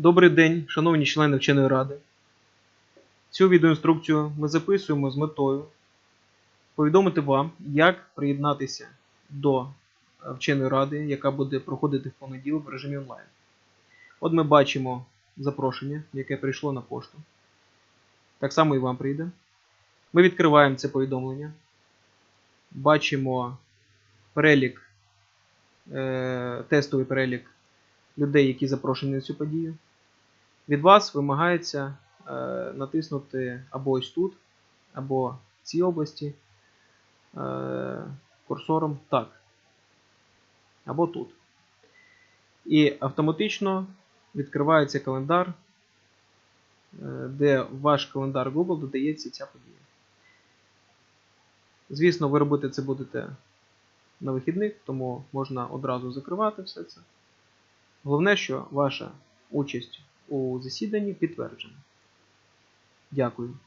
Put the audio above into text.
Добрий день, шановні члени вченої ради. Цю відеоінструкцію ми записуємо з метою повідомити вам, як приєднатися до е, вченої ради, яка буде проходити в понеділок в режимі онлайн. От ми бачимо запрошення, яке прийшло на пошту. Так само і вам прийде. Ми відкриваємо це повідомлення. Бачимо перелік, е, тестовий перелік людей, які запрошені на цю подію. Від вас вимагається е, натиснути або ось тут, або в цій області е, курсором так. Або тут. І автоматично відкривається календар, е, де в ваш календар Google додається ця подія. Звісно, ви робити це будете на вихідних, тому можна одразу закривати все це. Головне, що ваша участь у засіданні підтверджено. Дякую.